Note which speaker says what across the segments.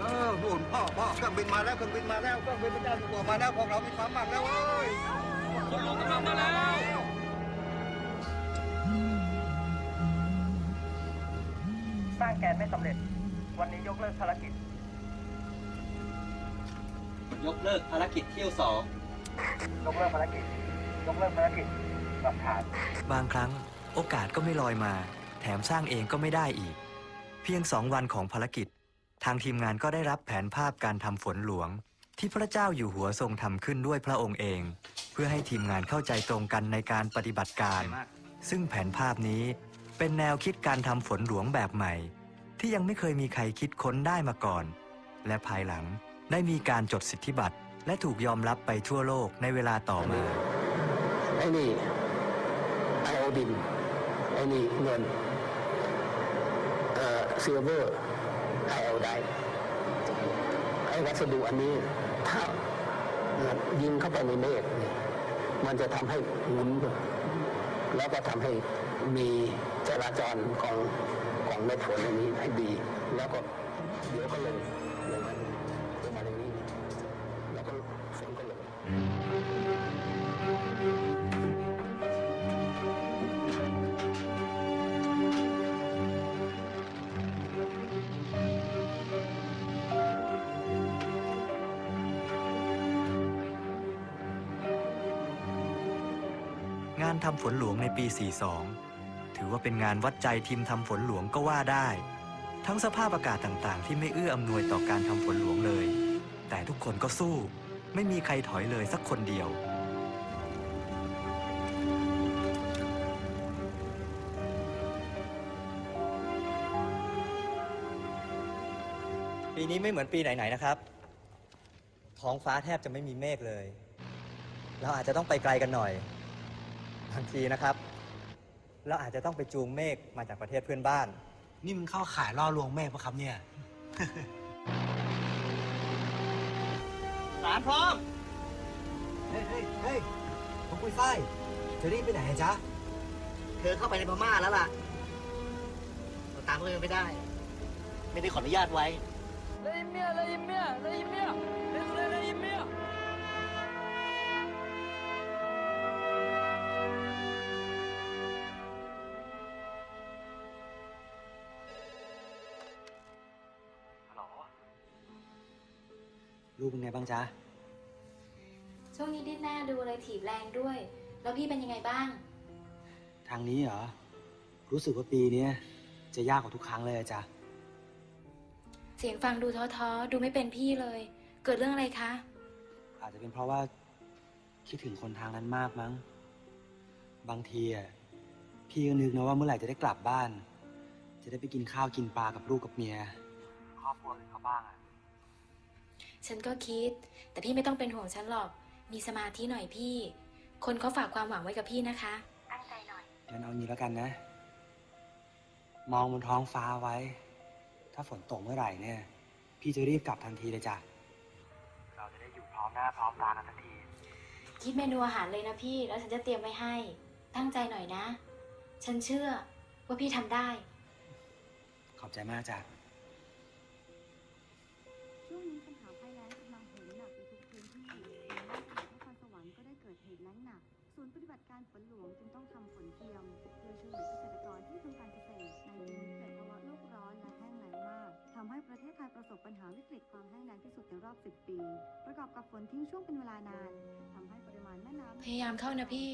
Speaker 1: เออนู่นพ่อพ่อเครื่องบินมาแล้วเครื่องบินมาแล้วเครื่องบินพระเจ้าอยู่หัวมาแล้วพวกเรามีความหวังแล้วเว้ย
Speaker 2: คนหลวงกำลังมาแล้ว
Speaker 3: สร้างแกนไม่สำเร็จ วันนี้ยกเลิกภารกิจ
Speaker 4: ยกเลิกภารกิจเที่ยวสอง
Speaker 3: ยกเลิกภารกิจ ยกเลิกภารกิจหลักฐาน
Speaker 5: บางครั้งโอกาสก็ไม่ลอยมา แถมสร้างเองก็ไม่ได้อีก เพียงสองวันของภารกิจ ทางทีมงานก็ได้รับแผนภาพการทำฝนหลวง ที่พระเจ้าอยู่หัวทรงทำขึ้นด้วยพระองค์เอง เพื่อให้ทีมงานเข้าใจตรงกันในการปฏิบัติการ ซึ่งแผนภาพนี้เป็นแนวคิดการทำฝนหลวงแบบใหม่ ที่ยังไม่เคยมีใครคิดค้นได้มาก่อน และภายหลังได้มีการจดสิทธิบัตรและถูกยอมรับไปทั่วโลกในเวลาต่อมา
Speaker 6: ไอ้นี่ไอโอดินไอ้นี่เงินเอ่อซิลเวอร์ ไอโอได้ไอ้วัสดุอันนี้ถ้ายิงเข้าไปในเมฆนี่มันจะทำให้หมุนแล้วก็ทำให้มีจราจรของของเม็ดฝนอันนี้ให้ดี แล้วก็เดี๋ยวก็ลง งาน
Speaker 5: ทำฝนหลวงในปี 42 ถือว่าเป็นงานวัดใจทีมทำฝนหลวงก็ว่าได้ ทั้งสภาพอากาศต่างๆ ที่ไม่เอื้ออำนวยต่อการทำฝนหลวงเลย แต่ทุกคนก็สู้ ไม่มีใครถอยเลยสักคนเดียว
Speaker 4: ปีนี้ไม่เหมือนปีไหนๆนะครับ ท้องฟ้าแทบจะไม่มีเมฆเลย เราอาจจะต้องไปไกลกันหน่อย บางทีนะครับ เราอาจจะต้องไปจูงเมฆมาจากประเทศเพื่อนบ้าน
Speaker 7: นี่มึงเข้าขายล่อลวงแม่ปะครับเนี่ย
Speaker 4: สารพร้อม
Speaker 7: เฮ้ยเฮ้ยเฮ้ยผมปุ้ยฝ้ายจะรีบไปไหนอะจ๊ะ
Speaker 8: เธอเข้าไปในพม่าแล้วล่ะเราตามเธอไม่ได้ ไม่ได้ขออนุญาตไว้
Speaker 4: ลูกเป็นไงบ้างจ๊ะ
Speaker 9: ช่วงนี้ดิ้นหน้าดูเลยถีบแรงด้วย แล้วพี่เป็นยังไงบ้าง
Speaker 7: ทางนี้เหรอ รู้สึกว่าปีเนี้ยจะยากกว่าทุกครั้งเลยอะจ๊ะ
Speaker 9: เสียงฟังดูท้อๆ ดูไม่เป็นพี่เลย เกิดเรื่องอะไรคะ
Speaker 7: อาจจะเป็นเพราะว่าคิดถึงคนทางนั้นมากมั้ง บางทีอะพี่ก็นึกนะว่าเมื่อไหร่จะได้กลับบ้าน จะได้ไปกินข้าวกินปลากับลูกกับเมีย ครอบครัวอื่นเขาบ้างอะ
Speaker 9: ฉันก็คิด แต่พี่ไม่ต้องเป็นห่วงฉันหรอก มีสมาธิหน่อยพี่ คนเขาฝากความหวังไว้กับพี่นะคะ ตั้งใจหน่อย
Speaker 7: งั้นเอางี้แล้วกันนะ มองบนท้องฟ้าไว้ ถ้าฝนตกเมื่อไหร่เนี่ย พี่จะรีบกลับทันทีเลยจ้ะ เราจะได้อยู่พร้อมหน้าพร้อมตากันทันที
Speaker 9: คิดเมนูอาหารเลยนะพี่ แล้วฉันจะเตรียมไว้ให้ ตั้งใจหน่อยนะ ฉันเชื่อว่าพี่ทำได้
Speaker 7: ขอบใจมากจ้ะ
Speaker 10: ศูนย์ปฏิบัติการฝนหลวงจึงต้องทำฝนเทียมโดยช่วยเหลือเกษตรกรที่ทำการเกษตรในปีนี้เกิดภาวะโลกร้อนและแห้งแล้งมากทำให้ประเทศไทยประสบปัญหาวิกฤตความแห้งแล้งที่สุดในรอบ 10 ปี ประกอบกับฝนทิ้งช่วงเป็นเวลานานทำให้ปริมาณแม่น้ำ
Speaker 9: พยายามเข้านะพี่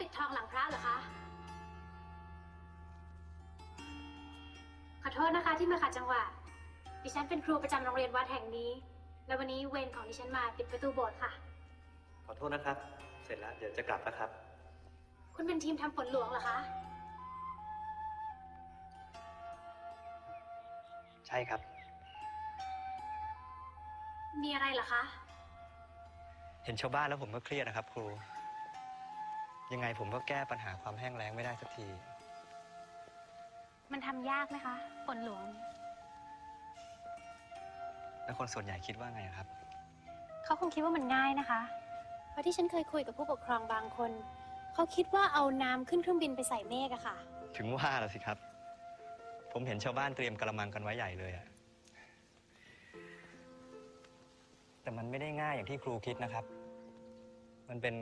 Speaker 10: ปิด
Speaker 9: ทองหลังพระเหรอคะ ขอโทษนะคะที่มาขัดจังหวะ ดิฉันเป็นครูประจำโรงเรียนวัดแห่งนี้ และวันนี้เวรของดิฉันมาปิดประตูโบสถ์ค่ะ
Speaker 4: ขอโทษนะครับ เสร็จแล้วเดี๋ยวจะกลับนะครับ
Speaker 9: คุณเป็นทีมทำฝนหลวงเหรอคะ
Speaker 5: ใช่ครับ
Speaker 4: มีอะไรเหรอคะ
Speaker 5: เห็นชาวบ้านแล้วผมก็เครียดนะครับครู ยังไงผมก็แก้ปัญหาความแห้งแล้งไม่ได้สักที
Speaker 4: มันทำยากไหมคะฝนหลวง
Speaker 5: แล้วคนส่วนใหญ่คิดว่าไงครับ
Speaker 4: เขาคงคิดว่ามันง่ายนะคะ เพราะที่ฉันเคยคุยกับผู้ปกครองบางคน เขาคิดว่าเอาน้ำขึ้นเครื่องบินไปใส่เมฆอะค่ะ
Speaker 5: ถึงว่าละสิครับ ผมเห็นชาวบ้านเตรียมกระมังกันไว้ใหญ่เลยอะแต่มันไม่ได้ง่ายอย่างที่ครูคิดนะครับ มันเป็น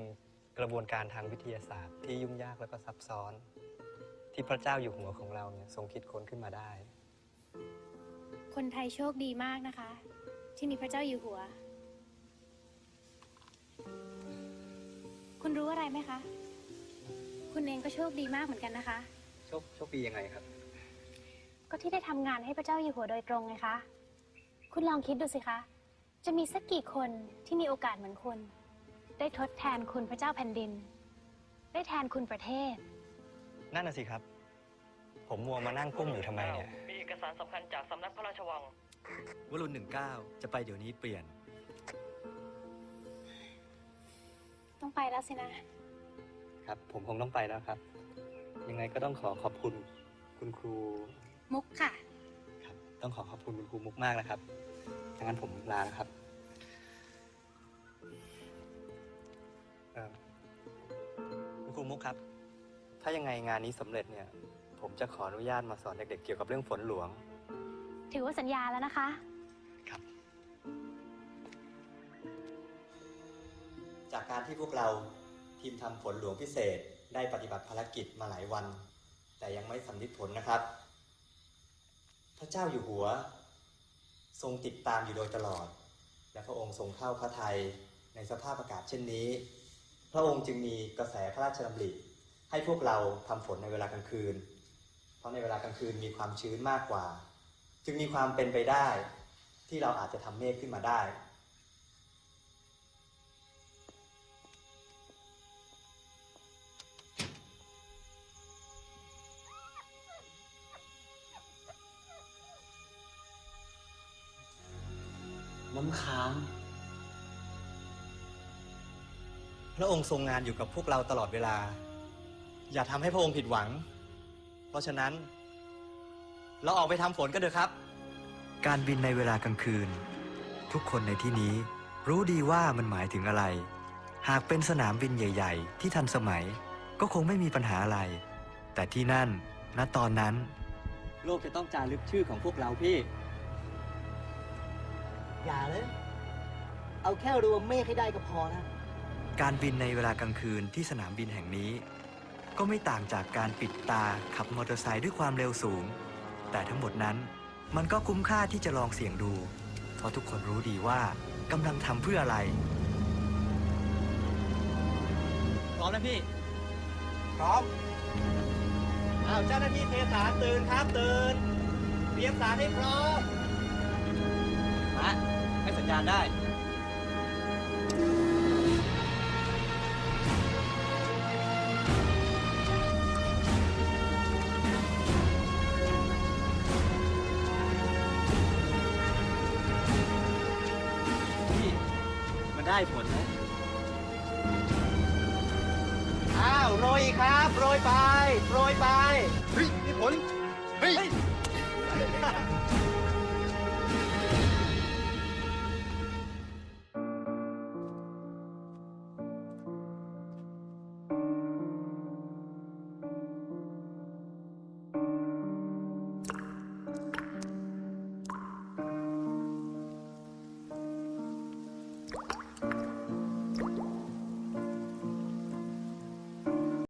Speaker 5: กระบวนการทางวิทยาศาสตร์ที่ยุ่งยากแล้วก็ซับซ้อน ที่พระเจ้าอยู่หัวของเราเนี่ยทรงคิดค้นขึ้นมาได้
Speaker 4: คนไทยโชคดีมากนะคะ ที่มีพระเจ้าอยู่หัว คุณรู้อะไรไหมคะ คุณเองก็โชคดีมากเหมือนกันนะคะ
Speaker 5: โชคโชคดียังไงครับ
Speaker 4: ก็ที่ได้ทำงานให้พระเจ้าอยู่หัวโดยตรงไงคะ คุณลองคิดดูสิคะ จะมีสักกี่คนที่มีโอกาสเหมือนคุณ ได้ทดแทนคุณพระเจ้าแผ่นดิน ได้แทนคุณประเทศ
Speaker 5: นั่นน่ะสิครับ ผมมัวมานั่งกุ้มอยู่ทำไมเนี่ย
Speaker 11: มีเอกสารสำคัญจากสำนักพระราชวัง
Speaker 12: วรุณหนึ่งเก้าจะไปเดี๋ยวนี้เปลี่ยน
Speaker 4: ต้องไปแล้วสินะ
Speaker 5: ครับ ผมคงต้องไปแล้วครับ ยังไงก็ต้องขอขอบคุณคุณครู
Speaker 4: มุกค่ะ
Speaker 5: ครับ ต้องขอขอบคุณคุณครูมุกมากนะครับดังนั้นผมลาแล้วครับ เอ่อคุณครูมุกครับ ถ้ายังไงงานนี้สำเร็จเนี่ย ผมจะขออนุญาตมาสอนเด็กๆเกี่ยวกับเรื่องฝนหลวง
Speaker 4: ถือว่าสัญญาแล้วนะคะ
Speaker 5: ครับจากการที่พวกเราทีมทำฝนหลวงพิเศษได้ปฏิบัติภารกิจมาหลายวัน แต่ยังไม่สำลิดผลนะครับ พระเจ้าอยู่หัว ทรงติดตามอยู่โดยตลอด และพระองค์ทรงเข้าพระทัยในสภาพอากาศเช่นนี้ พระองค์จึงมีกระแสพระราชดำริให้พวกเราทำฝนในเวลากลางคืน เพราะในเวลากลางคืนมีความชื้นมากกว่า จึงมีความเป็นไปได้ที่เราอาจจะทำเมฆขึ้นมาได้
Speaker 7: น้ำค้าง
Speaker 5: พระองค์ทรงงานอยู่กับพวกเราตลอดเวลา อย่าทำให้พระองค์ผิดหวัง เพราะฉะนั้น เราออกไปทำฝนกันเถอะครับ
Speaker 12: การบินในเวลากลางคืน ทุกคนในที่นี้รู้ดีว่ามันหมายถึงอะไร หากเป็นสนามบินใหญ่ ๆ ที่ทันสมัย ก็คงไม่มีปัญหาอะไร แต่ที่นั่นณตอนนั้น
Speaker 5: โลกจะต้องจารึกชื่อของพวกเราพี่
Speaker 8: อย่าเลย เอาแค่รวมเมฆให้ได้ก็พอแล้ว
Speaker 12: การบินในเวลากลางคืนที่สนามบินแห่งนี้ ก็ไม่ต่างจากการปิดตาขับมอเตอร์ไซค์ด้วยความเร็วสูง แต่ทั้งหมดนั้นมันก็คุ้มค่าที่จะลองเสี่ยงดู เพราะทุกคนรู้ดีว่ากำลังทำเพื่ออะไร
Speaker 5: พร้อมนะพี่ พร้อมอ้าวเจ้าหน้าที่เทสารตื่นครับตื่นเตรียมสารให้พร้อมมาให้สัญญาณได้ ได้ผลนะอ้าวโรยอีกครับ โรยไป โรยไป
Speaker 1: เฮ้ยนี่ผล เฮ้ย